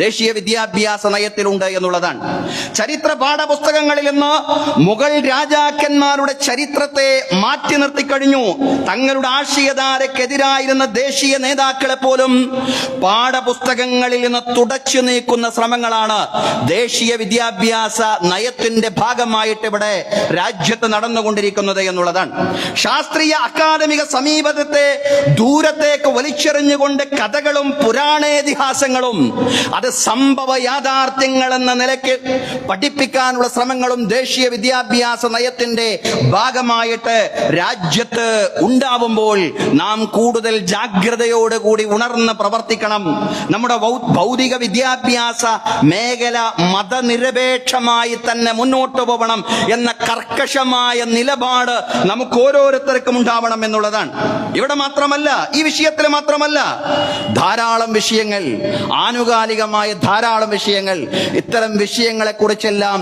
ദേശീയ വിദ്യാഭ്യാസ നയത്തിലുണ്ട് എന്നുള്ളതാണ്. ചരിത്ര പാഠപുസ്തകങ്ങളിൽ നിന്ന് മുഗൾ രാജാക്കന്മാരുടെ ചരിത്രത്തെ മാറ്റി നിർത്തിക്കഴിഞ്ഞു തങ്ങളുടെ ആശയധാരക്കെതിരായിരുന്ന ദേശീയ നേതാക്കളെ പോലും പാഠപുസ്തകങ്ങളിൽ നിന്ന് തുടച്ചു നീക്കുന്ന ശ്രമങ്ങളാണ് ദേശീയ വിദ്യാഭ്യാസ നയത്തിന്റെ ഭാഗമായിട്ട് ഇവിടെ രാജ്യത്ത് നടന്നുകൊണ്ടിരിക്കുന്നത് എന്നുള്ളതാണ്. ശാസ്ത്രീയ അക്കാദമിക സമീപത്തെ ദൂരത്തേക്ക് വലിച്ചെറിഞ്ഞുകൊണ്ട് കഥകളും പുരാണേതിഹാസങ്ങളും അത് സംഭവ യാഥാർത്ഥ്യങ്ങൾ എന്ന നിലയ്ക്ക് പഠിപ്പിക്കാനുള്ള ശ്രമങ്ങളും ദേശീയ വിദ്യാഭ്യാസ നയത്തിന്റെ ഭാഗമായിട്ട് രാജ്യത്ത് ഉണ്ടാവുമ്പോൾ നാം കൂടുതൽ ജാഗ്രതയോടുകൂടി ഉണർന്ന് പ്രവർത്തിക്കണം. നമ്മുടെ ഭൗതിക വിദ്യാഭ്യാസ മേഖല മതനിരപേക്ഷമായി തന്നെ മുന്നോട്ട് പോകണം എന്ന കർക്കശമായ നിലപാട് നമുക്ക് ഓരോരുത്തർക്കും ഉണ്ടാവണം എന്നുള്ളതാണ്. ഇവിടെ മാത്രമല്ല ഈ വിഷയത്തിൽ മാത്രമല്ല ധാരാളം വിഷയങ്ങൾ ആനുകാലികമായ ധാരാളം വിഷയങ്ങൾ ഇത്തരം വിഷയങ്ങളെ കുറിച്ചെല്ലാം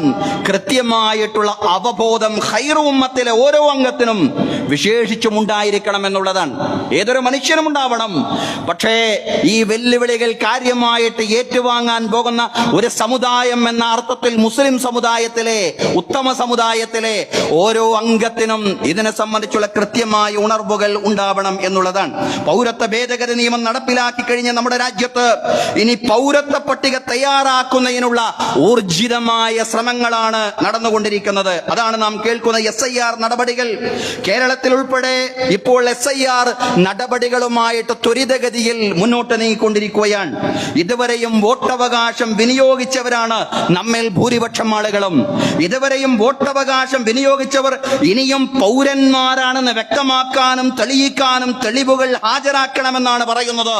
കൃത്യമായിട്ടുള്ള അവബോധം ഹൈറുമ്മത്തിലെ ഓരോ അംഗത്തിനും വിശേഷിച്ചും ഉണ്ടായിരിക്കണം എന്നുള്ളതാണ് ഏതൊരു മനുഷ്യനും ഉണ്ടാവണം. പക്ഷേ ഈ വെല്ലുവിളികൾ കാര്യമായിട്ട് ഏറ്റുവാങ്ങാൻ പോകുന്ന ഒരു സമുദായം എന്ന അർത്ഥത്തിൽ മുസ്ലിം സമുദായത്തിലെ ഉത്തമ സമുദായത്തിലെ ഓരോ അംഗത്തിനും ഇതിനെ സംബന്ധിച്ചുള്ള കൃത്യമായ ഉണർവുകൾ ഉണ്ടാവണം എന്നുള്ളതാണ്. പൗരത്വ ഭേദഗതി നിയമം നടപ്പിലാക്കി കഴിഞ്ഞ നമ്മുടെ രാജ്യത്ത് ഇനി പൗരത്വ പട്ടിക തയ്യാറാക്കുന്നതിനുള്ള ഊർജിതമായ ശ്രമങ്ങളാണ് നടന്നുകൊണ്ടിരിക്കുന്നത്. അതാണ് നാം കേൾക്കുന്ന എസ് ഐ ആർ നടപടികൾ. കേരളത്തിൽ ഉൾപ്പെടെ ഇപ്പോൾ എസ് ഐ ആർ നടപടികളുമായിട്ട് ത്വരിതഗതിയിൽ മുന്നോട്ട് നീങ്ങിക്കൊണ്ടിരിക്കുകയാണ് ഇതുവരെയും വോട്ടവകാശം വിനിയോഗിച്ചവരാണ് നമ്മിൽ ഭൂരിപക്ഷം ആളുകളും. ഇതുവരെയും വോട്ടവകാശം വിനിയോഗിച്ചവർ ഇനിയും പൗരന്മാരാണെന്ന് വ്യക്തമാക്കാനും തെളിയിക്കാനും തെളിവുകൾ ഹാജരാക്കണമെന്നാണ് പറയുന്നത്.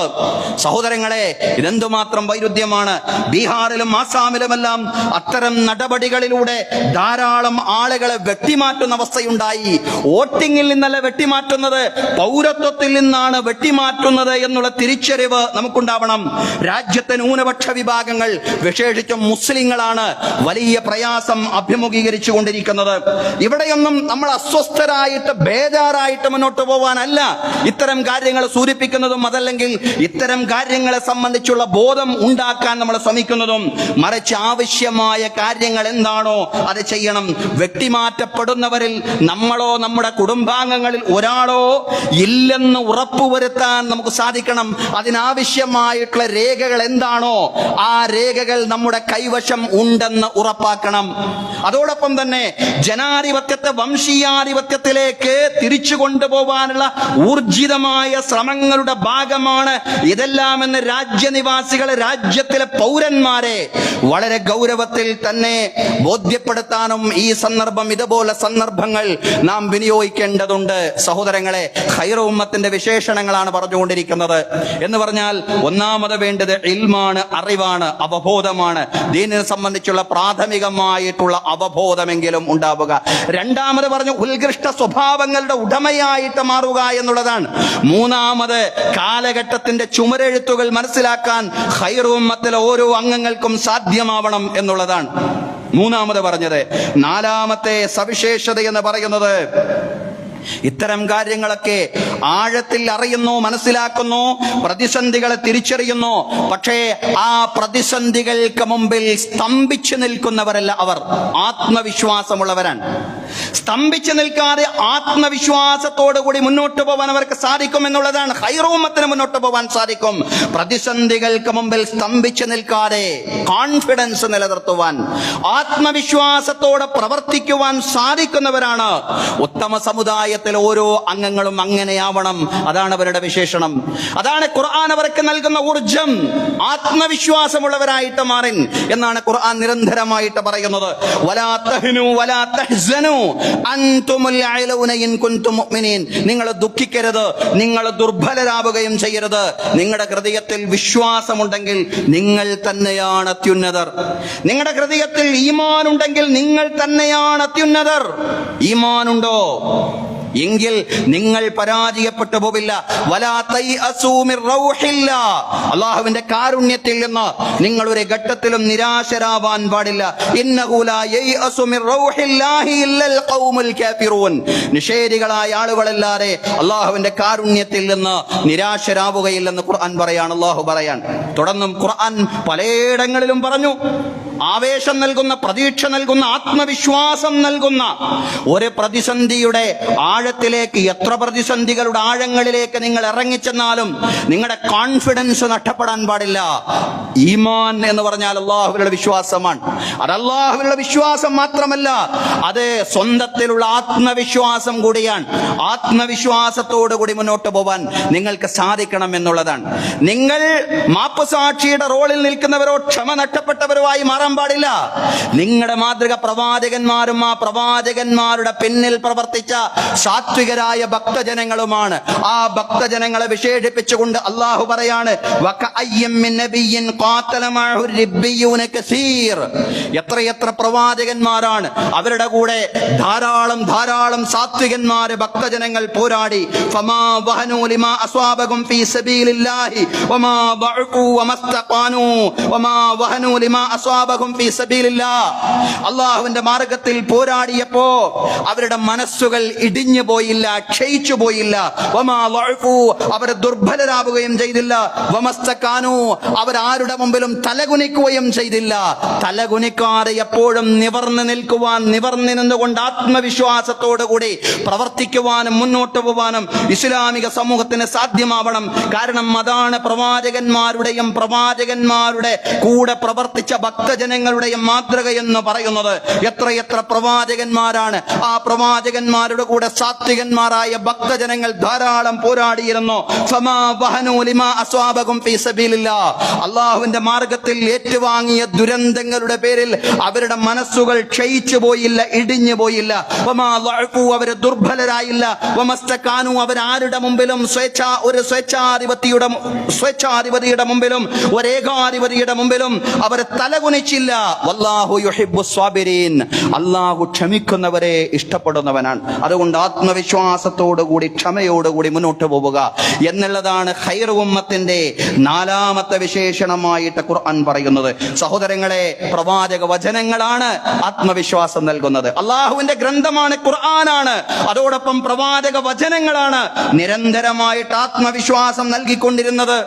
സഹോദരങ്ങളെ ഇതെന്തുമാത്രം വൈരുദ്ധ്യമാണ്? ബീഹാറിലും ആസാമിലുമെല്ലാം അത്തരം നടപടികളിലൂടെ ധാരാളം ആളുകളെ വെട്ടിമാറ്റുന്ന അവസ്ഥയുണ്ടായി. വോട്ടിങ്ങിൽ നിന്നല്ല വെട്ടിമാറ്റുന്നത് പൗരത്വത്തിൽ നിന്നാണ് വെട്ടിമാറ്റുന്നത് എന്നുള്ള തിരിച്ചറിവ് നമുക്കുണ്ടാവണം. രാജ്യത്തെ ന്യൂനപക്ഷ വിഭാഗങ്ങൾ വിശേഷിച്ചും മുസ്ലിങ്ങളാണ് വലിയ പ്രയാസം അഭിമുഖീകരിച്ചു കൊണ്ടിരിക്കുന്നത് ഇവിടെയൊന്നും നമ്മൾ അസ്വസ്ഥരായിട്ട് ബേജാറായിട്ട് മുന്നോട്ട് പോവാനല്ല. ഇത്തരം കാര്യങ്ങൾ സൂചിപ്പിക്കുന്നതും അതല്ലെങ്കിൽ ഇത്തരം കാര്യങ്ങളെ സംബന്ധിച്ചുള്ള ബോധം ഉണ്ടാക്കാൻ നമ്മൾ ശ്രമിക്കുന്നതും മറിച്ച് ആവശ്യമായ കാര്യങ്ങൾ എന്താണോ അത് ചെയ്യണം. വ്യക്തിമാറ്റപ്പെടുന്നവരിൽ നമ്മളോ നമ്മുടെ കുടുംബാംഗങ്ങളിൽ ഒരാളോ ഇല്ലെന്ന് ഉറപ്പുവരുത്താൻ നമുക്ക് സാധിക്കണം. അതിനാവശ്യമായിട്ടുള്ള രേഖകൾ എന്താണോ ആ രേഖകൾ നമ്മുടെ കൈവശം ഉണ്ടെന്ന് ഉറപ്പാക്കണം. അതോടൊപ്പം തന്നെ ജനാധിപത്യത്തെ വംശീയാധിപത്യത്തിലേക്ക് തിരിച്ചു കൊണ്ടുപോകാനുള്ള ഊർജിതമായ ശ്രമങ്ങളുടെ ഭാഗമാണ് ഇതെല്ലാം എന്ന് രാജ്യനിവാസികളെ രാജ്യത്തിലെ പൗരന്മാരെ വളരെ ഗൗരവത്തിൽ തന്നെ ബോധ്യപ്പെടുത്താനും ഈ സന്ദർഭം ഇതുപോലെ സന്ദർഭങ്ങൾ നാം വിനിയോഗിക്കേണ്ടതുണ്ട്. സഹോദരങ്ങളെ ഹൈറ ഉമ്മത്തിന്റെ വിശേഷണങ്ങളാണ് പറഞ്ഞുകൊണ്ടിരിക്കുന്നത്. എന്ന് പറഞ്ഞാൽ ഒന്നാമത് വേണ്ടത് ഇൽമാണ് അറിവാണ് അവബോധമാണ്. ദീനിനെ സംബന്ധിച്ചുള്ള പ്രാഥമികമായിട്ടുള്ള അവബോധമെങ്കിലും ഉണ്ടാവുക. രണ്ടാമത് പറഞ്ഞു ഉത്കൃഷ്ട സ്വഭാവങ്ങളുടെ ഉടമയായിട്ട് മാറുക എന്നുള്ളതാണ്. മൂന്നാമത് കാലഘട്ടത്തിന്റെ ചുമരെഴുത്തുകൾ മനസ്സിലാക്കാൻ ഹൈറുമ്മത്തിലെ ഓരോ അംഗങ്ങൾക്കും സാധ്യമാവണം എന്നുള്ളതാണ്. മൂന്നാമത് പറഞ്ഞത്. നാലാമത്തെ സവിശേഷത എന്ന് പറയുന്നത് ഇത്തരം കാര്യങ്ങളൊക്കെ ആഴത്തിൽ അറിയുന്നു മനസ്സിലാക്കുന്നു പ്രതിസന്ധികളെ തിരിച്ചറിയുന്നു. പക്ഷേ ആ പ്രതിസന്ധികൾക്ക് മുമ്പിൽ സ്തംഭിച്ചു നിൽക്കുന്നവരല്ല അവർ. ആത്മവിശ്വാസമുള്ളവരാണ്. സ്തംഭിച്ചു നിൽക്കാതെ ആത്മവിശ്വാസത്തോടു കൂടി മുന്നോട്ട് പോകാൻ അവർക്ക് സാധിക്കും എന്നുള്ളതാണ്. ഹൈറൂമത്തിന് മുന്നോട്ട് പോകാൻ സാധിക്കും. പ്രതിസന്ധികൾക്ക് മുമ്പിൽ സ്തംഭിച്ചു നിൽക്കാതെ കോൺഫിഡൻസ് നിലനിർത്തുവാൻ ആത്മവിശ്വാസത്തോടെ പ്രവർത്തിക്കുവാൻ സാധിക്കുന്നവരാണ്. ഉത്തമ സമുദായത്തിൽ ഓരോ അംഗങ്ങളും അങ്ങനെയാവണം. അതാണ് അവരുടെ വിശേഷണം. അതാണ് ഖുർആൻ അവർക്ക് നൽകുന്ന ഊർജം ആത്മവിശ്വാസമുള്ളവരായിട്ട് മാറിൻ എന്നാണ് ഖുർആൻ നിരന്തരമായിട്ട് പറയുന്നത്. വലാ തഹ്നു വലാ തഹ്സനു. നിങ്ങൾ ദുഃഖിക്കരുത്. നിങ്ങൾ ദുർബലരാവുകയും ചെയ്യരുത്. നിങ്ങളുടെ ഹൃദയത്തിൽ വിശ്വാസമുണ്ടെങ്കിൽ നിങ്ങൾ തന്നെയാണ് അത്യുന്നതർ. നിങ്ങളുടെ ഹൃദയത്തിൽ ഈമാൻ ഉണ്ടെങ്കിൽ നിങ്ങൾ തന്നെയാണ് അത്യുന്നതർ. ഈമാൻ ഉണ്ടോ എങ്കിൽ നിങ്ങൾ പരാജയപ്പെട്ടു പോവില്ല. അള്ളാഹുവിന്റെ കാരുണ്യത്തിൽ നിന്ന് നിങ്ങൾ ഒരു ഘട്ടത്തിലും നിരാശരാവാൻ പാടില്ല. നിഷേധികളായ ആളുകളല്ലാതെ അള്ളാഹുവിന്റെ കാരുണ്യത്തിൽ നിന്ന് നിരാശരാവുകയില്ലെന്ന് ഖുർആൻ പറയാണ് അള്ളാഹു പറയാൻ തുടർന്നും ഖുർആൻ പലയിടങ്ങളിലും പറഞ്ഞു ആവേശം നൽകുന്ന പ്രതീക്ഷ നൽകുന്ന ആത്മവിശ്വാസം നൽകുന്ന ഒരു പ്രതിസന്ധിയുടെ ആഴത്തിലേക്ക് എത്ര പ്രതിസന്ധികളുടെ ആഴങ്ങളിലേക്ക് നിങ്ങൾ ഇറങ്ങിച്ചെന്നാലും നിങ്ങളുടെ കോൺഫിഡൻസ് നഷ്ടപ്പെടാൻ പാടില്ല. ഈമാൻ എന്ന് പറഞ്ഞാൽ അള്ളാഹുവിലുള്ള വിശ്വാസമാണ്. അത് അള്ളാഹുവിലുള്ള വിശ്വാസം മാത്രമല്ല അത് സ്വന്തത്തിലുള്ള ആത്മവിശ്വാസം കൂടിയാണ്. ആത്മവിശ്വാസത്തോടു കൂടി മുന്നോട്ട് പോവാൻ നിങ്ങൾക്ക് സാധിക്കണം എന്നുള്ളതാണ്. നിങ്ങൾ മാപ്പുസാക്ഷിയുടെ റോളിൽ നിൽക്കുന്നവരോ ക്ഷമ നഷ്ടപ്പെട്ടവരോ ആയി മാറാൻ പാടില്ല. നിങ്ങളുടെ മാതൃക പ്രവാചകന്മാരും ആ പ്രവാചകന്മാരുടെ പിന്നിൽ പ്രവർത്തിച്ച സാത്വികരായ ഭക്തജനങ്ങളുമാണ്. ആ ഭക്തജനങ്ങളെ വിശേഷിപ്പിച്ചുകൊണ്ട് അള്ളാഹു പറയാണ് എത്രയെത്ര പ്രവാചകന്മാരാണ്. അവരുടെ കൂടെ ധാരാളം ധാരാളം സാത്വികന്മാര് ഭക്തജനങ്ങൾ പോരാടി. അള്ളാഹുവിന്റെ മാർഗത്തിൽ പോരാടിയപ്പോ അവരുടെ മനസ്സുകൾ ഇടിഞ്ഞു മെലിഞ്ഞു പോയില്ല ക്ഷയിച്ചു പോയില്ല. അവർ ദുർബലരാവുകയും ചെയ്തില്ല. വമസ്തക്കാനു അവരാരുടെ മുമ്പിലും തലകുനിക്കുകയും ചെയ്തില്ല. തലകുനിക്കാതെ എപ്പോഴും നിവർന്നു നിൽക്കുവാൻ നിവർന്നു നിന്നുകൊണ്ട് ആത്മവിശ്വാസത്തോടുകൂടി പ്രവർത്തിക്കുവാനും മുന്നോട്ട് പോവാനും ഇസ്ലാമിക സമൂഹത്തിന് സാധ്യമാവണം. കാരണം അതാണ് പ്രവാചകന്മാരുടെയും പ്രവാചകന്മാരുടെ കൂടെ പ്രവർത്തിച്ച ഭക്തജനങ്ങളുടെയും മാതൃക എന്ന് പറയുന്നത്. എത്രയെത്ര പ്രവാചകന്മാരാണ് ആ പ്രവാചകന്മാരുടെ കൂടെ സാത്വികന്മാരായ ഭക്തജനങ്ങൾ ധാരാളം പോരാടിയിരുന്നു. അള്ളാഹുവിന്റെ മാർഗത്തിൽ ഏറ്റുവാങ്ങിയ ദുരന്തങ്ങളുടെ പേരിൽ അവരുടെ മനസ്സുകൾ ക്ഷയിച്ചു പോയില്ല ഇടിഞ്ഞു പോയില്ല. അവർ ദുർബലരായില്ല. ആരുടെ മുമ്പിലും? സ്വേച്ഛ ഒരു സ്വേച്ഛാധിപതിയുടെ സ്വേച്ഛാധിപതിയുടെ മുമ്പിലും ഒരേകാധിപതിയുടെ മുമ്പിലും അവർ തലകുനിച്ചില്ല. സ്വാബിരീൻ അള്ളാഹു ക്ഷമിക്കുന്നവരെ ഇഷ്ടപ്പെടുന്നവനാണ്. അതുകൊണ്ട് ആത്മവിശ്വാസത്തോടുകൂടി ക്ഷമയോടുകൂടി മുന്നോട്ട് പോവുക എന്നുള്ളതാണ് ഹൈർ ഉമ്മത്തിന്റെ നാലാമത്തെ വിശേഷണമായിട്ട് ഖുർആൻ പറയുന്നത്. സഹോദരങ്ങളെ പ്രവാചക വചനങ്ങളാണ് ആത്മവിശ്വാസം നൽകുന്നത്. അള്ളാഹുവിന്റെ ഗ്രന്ഥമാണ് ഖുർആനാണ്. അതോടൊപ്പം പ്രവാചക വചനങ്ങളാണ് നിരന്തരമായിട്ട് ആത്മവിശ്വാസം നൽകിക്കൊണ്ടിരുന്നത്.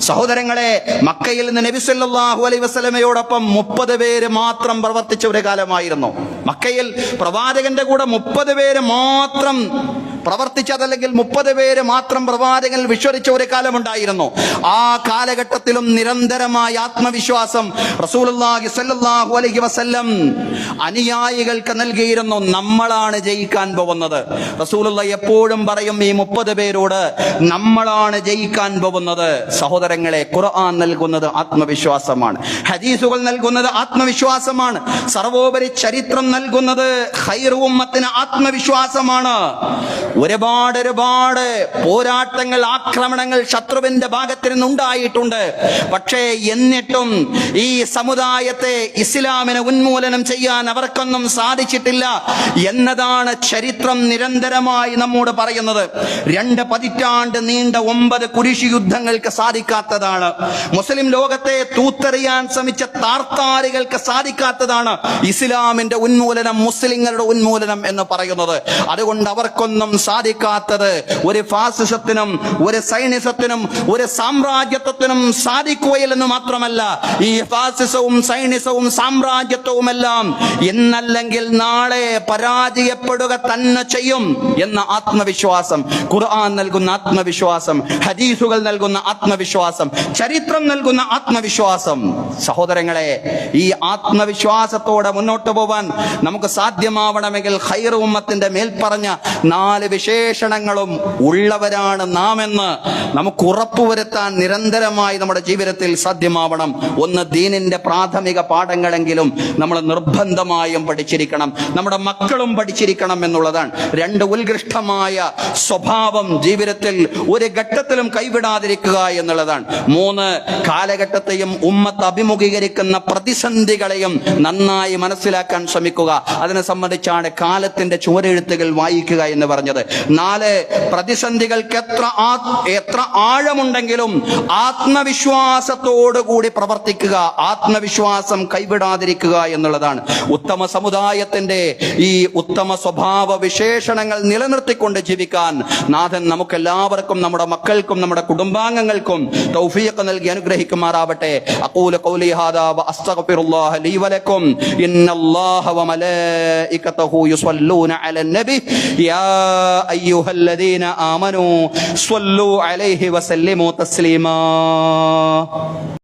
സഹോദരങ്ങളെ മക്കയിൽ നിന്ന് നബി സല്ലാഹു അലൈ വസ്ലമയോടൊപ്പം മുപ്പത് പേര് മാത്രം പ്രവർത്തിച്ച ഒരു കാലമായിരുന്നു. മക്കയിൽ പ്രവാചകന്റെ കൂടെ മുപ്പത് പേര് മാത്രം പ്രവർത്തിച്ചതല്ലെങ്കിൽ മുപ്പത് പേര് മാത്രം പ്രവാചകൻ വിശ്വസിച്ച ഒരു കാലമുണ്ടായിരുന്നു. ആ കാലഘട്ടത്തിലും നിരന്തരമായ ആത്മവിശ്വാസം റസൂലുള്ളാഹി സ്വല്ലല്ലാഹു അലൈഹി വസല്ലം അനുയായികൾക്ക് നൽകിയിരുന്നു. നമ്മളാണ് ജയിക്കാൻ പോകുന്നത്. റസൂലുള്ള എപ്പോഴും പറയും ഈ മുപ്പത് പേരോട് നമ്മളാണ് ജയിക്കാൻ പോകുന്നത്. സഹോദരങ്ങളെ ഖുർആൻ നൽകുന്നത് ആത്മവിശ്വാസമാണ്. ഹദീസുകൾ നൽകുന്നത് ആത്മവിശ്വാസമാണ്. സർവോപരി ചരിത്രം നൽകുന്നത് ഖൈറു ഉമ്മത്തിന് ആത്മവിശ്വാസമാണ്. ഒരുപാട് ഒരുപാട് പോരാട്ടങ്ങൾ ആക്രമണങ്ങൾ ശത്രുവിന്റെ ഭാഗത്ത് നിന്ന് ഉണ്ടായിട്ടുണ്ട് പക്ഷേ എന്നിട്ടും ഈ സമുദായത്തെ ഇസ്ലാമിനെ ഉന്മൂലനം ചെയ്യാൻ അവർക്കൊന്നും സാധിച്ചിട്ടില്ല എന്നതാണ് ചരിത്രം നിരന്തരമായി നമ്മോട് പറയുന്നത്. രണ്ട് പതിറ്റാണ്ട് നീണ്ട ഒമ്പത് കുരിശി യുദ്ധങ്ങൾക്ക് സാധിക്കാത്തതാണ്. മുസ്ലിം ലോകത്തെ തൂത്തെറിയാൻ ശ്രമിച്ച താർത്താരികൾക്ക് സാധിക്കാത്തതാണ് ഇസ്ലാമിന്റെ ഉന്മൂലനം മുസ്ലിങ്ങളുടെ ഉന്മൂലനം എന്ന് പറയുന്നത്. അതുകൊണ്ട് അവർക്കൊന്നും സാധിക്കാത്തത്. ഒരു ഫാസിസത്തിനും ഒരു സൈനിസത്തിനും ഒരു സാമ്രാജ്യത്വത്തിനും സാധിക്കുകയില്ലെന്ന് മാത്രമല്ല ഈ ഫാസിസവും സൈനിസവും സാമ്രാജ്യത്വവും എല്ലാം ഇന്നല്ലെങ്കിൽ നാളെ പരാജയപ്പെടുക തന്നെ ചെയ്യും എന്ന ആത്മവിശ്വാസം. ഖുർആൻ നൽകുന്ന ആത്മവിശ്വാസം ഹദീസുകൾ നൽകുന്ന ആത്മവിശ്വാസം ചരിത്രം നൽകുന്ന ആത്മവിശ്വാസം. സഹോദരങ്ങളെ ഈ ആത്മവിശ്വാസത്തോടെ മുന്നോട്ട് പോവാൻ നമുക്ക് സാധ്യമാവണമെങ്കിൽ ഹൈറുമത്തിന്റെ ഉമ്മത്തിന്റെ മേൽപ്പറഞ്ഞ നാല് വിശേഷണങ്ങളും ഉള്ളവരാണ് നാം എന്ന് നമുക്ക് ഉറപ്പുവരുത്താൻ നിരന്തരമായി നമ്മുടെ ജീവിതത്തിൽ സാധ്യമാവണം. ഒന്ന് ദീനിന്റെ പ്രാഥമിക പാഠങ്ങളെങ്കിലും നമ്മൾ നിർബന്ധമായും പഠിച്ചിരിക്കണം. നമ്മുടെ മക്കളും പഠിച്ചിരിക്കണം എന്നുള്ളതാണ്. രണ്ട് ഉത്കൃഷ്ടമായ സ്വഭാവം ജീവിതത്തിൽ ഒരു ഘട്ടത്തിലും കൈവിടാതിരിക്കുക എന്നുള്ളതാണ്. മൂന്ന് കാലഘട്ടത്തെയും ഉമ്മത്ത് അഭിമുഖീകരിക്കുന്ന പ്രതിസന്ധികളെയും നന്നായി മനസ്സിലാക്കാൻ ശ്രമിക്കുക. അതിനെ സംബന്ധിച്ചാണ് കാലത്തിന്റെ ചുവരെഴുത്തുകൾ വായിക്കുക എന്ന് പറഞ്ഞത്. പറഞ്ഞത് നാല് പ്രതിസന്ധികൾക്ക് എത്ര എത്ര ആഴമുണ്ടെങ്കിലും ആത്മവിശ്വാസത്തോടു കൂടി പ്രവർത്തിക്കുക ആത്മവിശ്വാസം കൈവിടാതിരിക്കുക എന്നുള്ളതാണ്. ഉത്തമ സമുദായത്തിന്റെ ഈ ഉത്തമ സ്വഭാവ വിശേഷണങ്ങൾ നിലനിർത്തിക്കൊണ്ട് ജീവിക്കാൻ നാഥൻ നമുക്കെല്ലാവർക്കും നമ്മുടെ മക്കൾക്കും നമ്മുടെ കുടുംബാംഗങ്ങൾക്കും തൗഫീഖ് നൽകി അനുഗ്രഹിക്കുമാറാവട്ടെ. അക്കൂല കൗലിഹാദാവ് അസ്തഗ്ഫിറുല്ലാഹ ലീ വലക്കും. ഇന്നല്ലാഹ വമലായികതഹു യുസല്ലൂന യാ അയ്യുഹല്ലദീന ആമനൂ സ്വല്ലു അലൈഹി വസല്ലിമു തസ്ലീമാ.